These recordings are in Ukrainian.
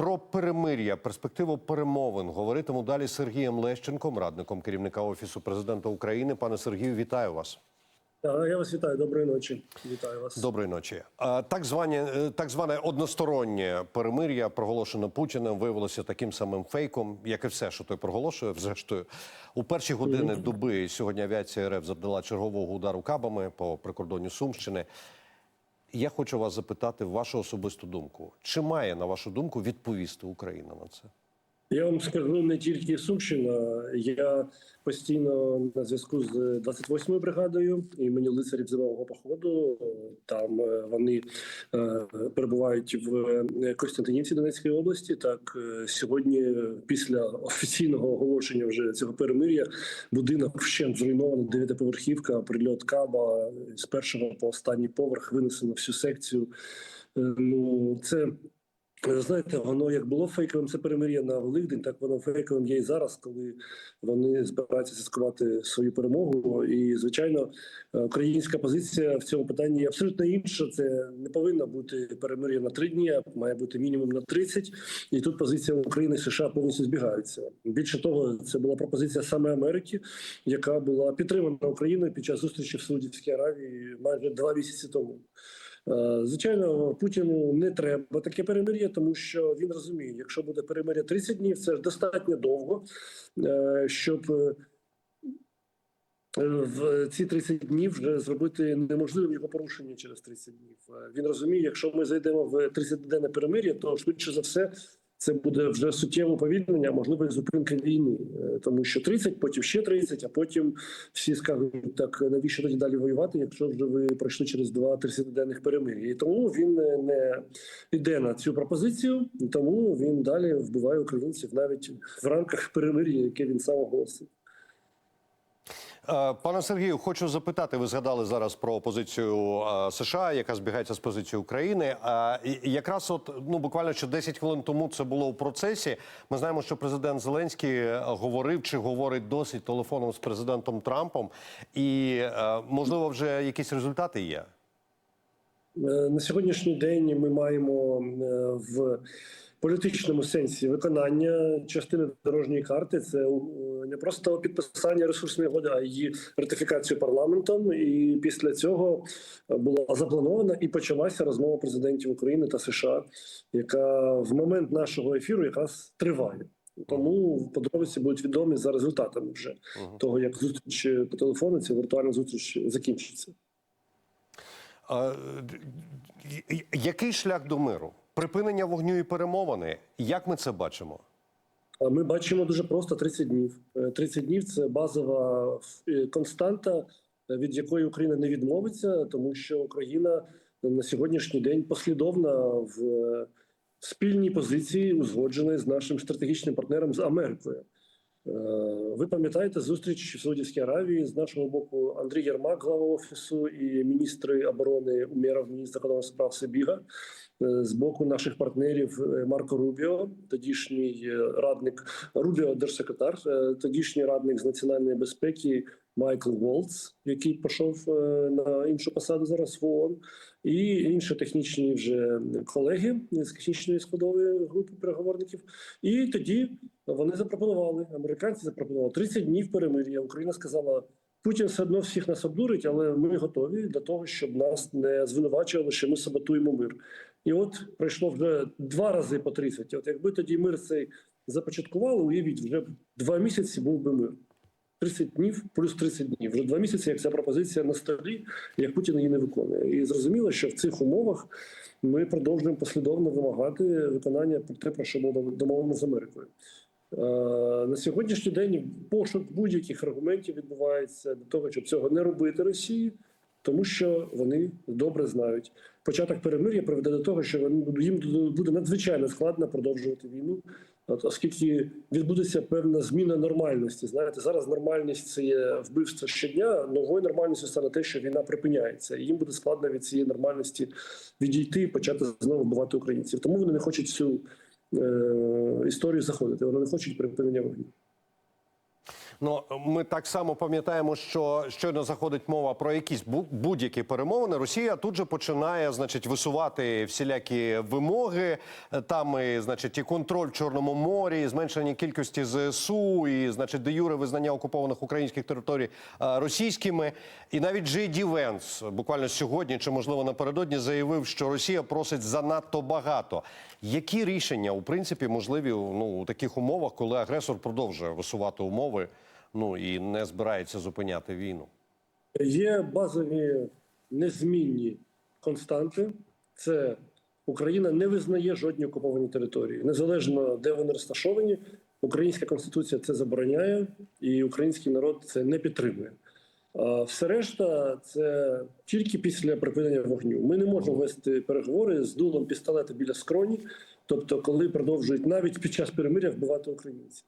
Про перемир'я, перспективу перемовин говоритиму далі з Сергієм Лещенком, радником керівника офісу президента України. Пане Сергію, вітаю вас. Я вас вітаю, доброї ночі. Вітаю вас. Доброї ночі. Так звані е, так зване одностороннє перемир'я, проголошене Путіним, виявилося таким самим фейком, як і все, що той проголошує. Зрештою, у перші години доби сьогодні авіація РФ завдала чергового удару кабами по прикордонню Сумщини. Я хочу вас запитати вашу особисту думку. Чи має, на вашу думку, відповісти Україна на це? Я вам скажу не тільки Сумщина. Я постійно на зв'язку з 28-ю бригадою імені лицарів зимового походу. Там е, вони е, перебувають в е, Костянтинівці Донецької області. Так сьогодні, після офіційного оголошення вже цього перемир'я, будинок вщент зруйновано, дев'ятиповерхівка, прильот каба з першого по останній поверх винесено всю секцію. Ну це. Ви Знаєте, воно як було фейковим це перемир'я на Великдень, так воно фейковим є і зараз, коли вони збираються святкувати свою перемогу. І звичайно, е, українська позиція в цьому питанні абсолютно інша. Це не повинно бути перемир'я на три дні, а має бути мінімум на 30. І тут позиція України і США повністю збігаються. Більше того, це була пропозиція саме Америки, яка була підтримана Україною під час зустрічі в Саудівській Аравії майже два місяці тому. Е, Звичайно, Путіну не треба таке перемир'я, тому що він розуміє, якщо буде перемир'я 30 днів, це ж достатньо довго, е, щоб е, в ці 30 днів вже зробити неможливим його порушення через 30 днів. Він розуміє, якщо ми зайдемо в 30-денне перемир'я, то швидше за все. Це буде вже суттєве повільнення, можливо, і зупинка війни, Е, тому що 30, потім ще 30, а потім всі скажуть, так навіщо тоді далі воювати, якщо вже ви пройшли через два 30-денних перемир'я. І тому він не- не йде на цю пропозицію, тому він далі вбиває українців навіть в рамках перемир'я, яке він сам оголосив. Е, Пане Сергію, хочу запитати. Ви згадали зараз про позицію е, США, яка збігається з позицією України. А якраз от ну буквально ще 10 хвилин тому це було у процесі. Ми знаємо, що президент Зеленський е, говорив чи говорить досить телефоном з президентом Трампом, і е, можливо вже якісь результати є. Е, На сьогоднішній день ми маємо е, в політичному сенсі виконання частини дорожньої карти. Це е, не просто підписання ресурсної угоди, а її ратифікацію парламентом. І після цього була запланована і почалася розмова президентів України та США, яка в момент нашого ефіру якраз триває. Тому подробиці будуть відомі за результатами вже того, як зустріч по телефону, ця віртуальна зустріч закінчиться. Е, й- Який шлях до миру? Припинення вогню і перемовини? Як ми це бачимо? Ми бачимо дуже просто 30 днів. Е, 30 днів це базова е, константа, е, від якої Україна не відмовиться, тому що Україна на сьогоднішній день послідовна в е, спільній позиції, узгодженої з нашим стратегічним партнером з Америкою. Е, Ви пам'ятаєте зустріч в Саудівській Аравії з нашого боку Андрій Єрмак, глава офісу, і міністри оборони Умєров, міністр закордонних справ Сибіга. Е, З боку наших партнерів е, Марко Рубіо, тодішній е, радник Рубіо, держсекретар, тодішній радник з національної безпеки Майкл Волц, який пішов на іншу посаду зараз в ООН, і інші технічні вже колеги з технічної складової групи переговорників. І тоді вони запропонували, американці запропонували 30 днів перемир'я. Україна сказала. Путін все одно всіх нас обдурить, але ми готові до того, щоб нас не звинувачували, що ми саботуємо мир. І от пройшло вже два рази по 30. От якби тоді мир цей започаткували, уявіть, вже два місяці був би мир. 30 днів плюс 30 днів. Вже два місяці, як ця пропозиція на столі, як Путін її не виконує. І зрозуміло, що в цих умовах ми продовжуємо послідовно вимагати виконання про те, про що було домовлено з Америкою. Е, На сьогоднішній день пошук будь-яких аргументів відбувається для того, щоб цього не робити Росії, тому що вони добре знають. Початок перемир'я приведе до того, що їм буде надзвичайно складно продовжувати війну, оскільки відбудеться певна зміна нормальності. Знаєте, зараз нормальність це є вбивство щодня. Новою нормальністю стане те, що війна припиняється, і їм буде складно від цієї нормальності відійти і почати знову вбивати українців. Тому вони не хочуть цю е, історію заходити. Вони не хочуть припинення вогню. Ну ми так само пам'ятаємо, що щойно заходить мова про якісь бу- будь-які перемовини. Росія тут же починає, значить, висувати всілякі вимоги. Там, і, значить, і контроль в Чорному морі, і зменшення кількості ЗСУ, і значить, де юре визнання окупованих українських територій е, російськими. І навіть Джей Ді Венс буквально сьогодні, чи можливо напередодні, заявив, що Росія просить занадто багато. Які рішення у принципі можливі ну у таких умовах, коли агресор продовжує висувати умови, ну і не збирається зупиняти війну? Є базові незмінні константи. Це Україна не визнає жодні окуповані території, незалежно де вони розташовані. Українська конституція це забороняє, і український народ це не підтримує. Все решта це тільки після припинення вогню. Ми не можемо вести переговори з дулом пістолета біля скроні, тобто, коли продовжують навіть під час перемиря вбивати українців.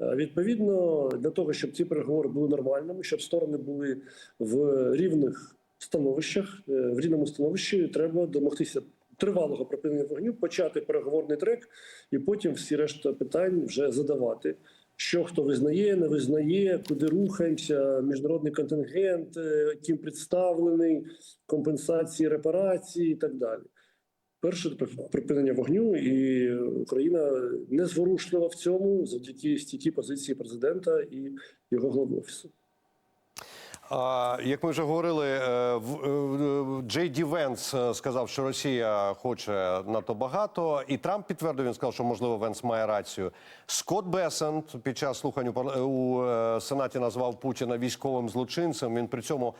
Е, Відповідно, для того, щоб ці переговори були нормальними, щоб сторони були в рівних становищах, е, в рівному становищі, треба домогтися тривалого припинення вогню, почати переговорний трек, і потім всі решта питань вже задавати. Що хто визнає, не визнає, куди рухаємося, міжнародний контингент, е, ким представлений, компенсації, репарації і так далі. Перше припинення вогню, і Україна незворушлива в цьому завдяки стійкій позиції президента і його голови офісу. Як ми вже говорили, е, е, Джей Ді Венс е, сказав, що Росія хоче надто багато, і Трамп підтвердив, він сказав, що можливо Венс має рацію. Скотт Бесент під час слухань у сенаті назвав Путіна військовим злочинцем. Він при цьому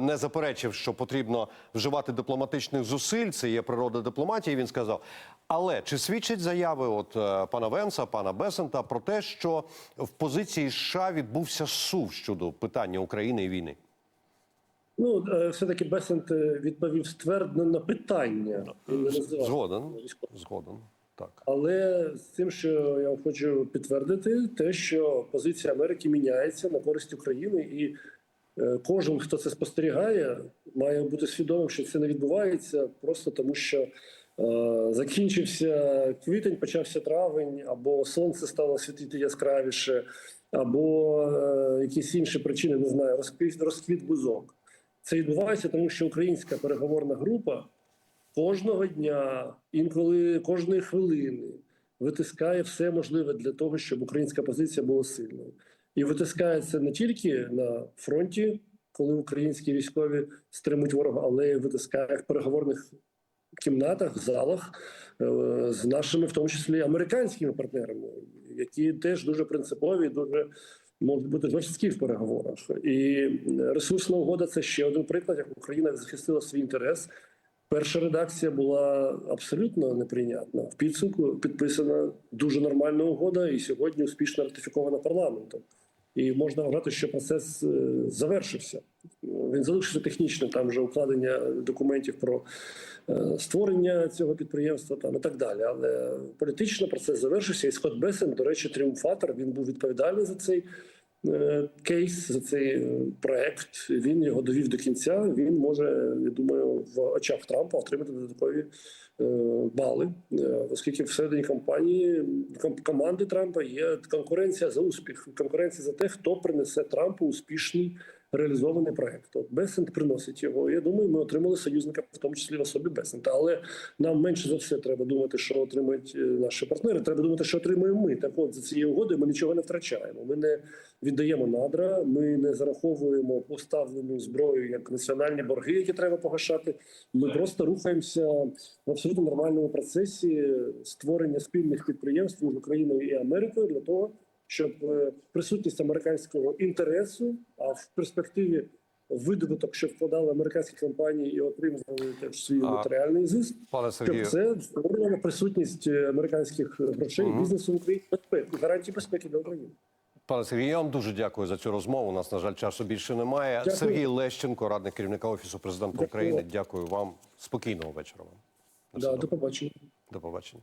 не заперечив, що потрібно вживати дипломатичних зусиль. Це є природа дипломатії. Він сказав. Але чи свідчать заяви от пана Венса, пана Бесента про те, що в позиції США відбувся сув щодо питання України і війни? Ну е, все-таки Бесент е, відповів ствердно на питання. Він не Згоден, згоден. Так. Але з тим, що я хочу підтвердити, те, що позиція Америки міняється на користь України, і е, кожен, хто це спостерігає, має бути свідомим, що це не відбувається просто тому, що е, закінчився квітень, почався травень, або сонце стало світити яскравіше, або е, якісь інші причини, не знаю, розквіт, розквіт бузок. Це відбувається, тому що українська переговорна група кожного дня, інколи кожної хвилини витискає все можливе для того, щоб українська позиція була сильною. І витискає це не тільки на фронті, коли українські військові стримують ворога, але й витискає в переговорних кімнатах, залах е, з нашими, в тому числі американськими партнерами, які теж дуже принципові, дуже можуть бути жорсткі в переговорах. І ресурсна угода це ще один приклад, як Україна захистила свій інтерес. Перша редакція була абсолютно неприйнятна. В підсумку підписана дуже нормальна угода, і сьогодні успішно ратифікована парламентом. І можна вважати, що процес е, завершився. Він залишився технічним, там вже укладення документів про е, створення цього підприємства там і так далі. Але політично процес завершився. І Скотт Бесен, до речі, тріумфатор. Він був відповідальний за цей кейс, за цей е, проект. Він його довів до кінця. Він може, я думаю, в очах Трампа отримати додаткові е, бали, е, оскільки всередині компанії ком- команди Трампа є конкуренція за успіх, конкуренція за те, хто принесе Трампу успішний реалізований проект. От Бесент приносить його. Я думаю, ми отримали союзника, в тому числі в особі Бесента. Але нам менше за все треба думати, що отримають е, наші партнери. Треба думати, що отримуємо ми. Так от за цією угодою ми нічого не втрачаємо. Ми не віддаємо надра, ми не зараховуємо поставлену зброю як національні борги, які треба погашати. Ми просто рухаємося в абсолютно нормальному процесі створення спільних підприємств між Україною і Америкою для того, щоб е, присутність американського інтересу, а в перспективі видобуток, що вкладали американські компанії і отримували теж свій матеріальний зиск, Пане щоб це створювало присутність е, американських грошей Мгм. бізнесу в Україні безпеки, гарантії безпеки для України. пане Сергію, я вам дуже дякую за цю розмову. У нас, на жаль, часу більше немає. Дякую. Сергій Лещенко, радник керівника офісу президента Дякую. України. Дякую вам. Спокійного вечора вам. Да, до побачення. До побачення.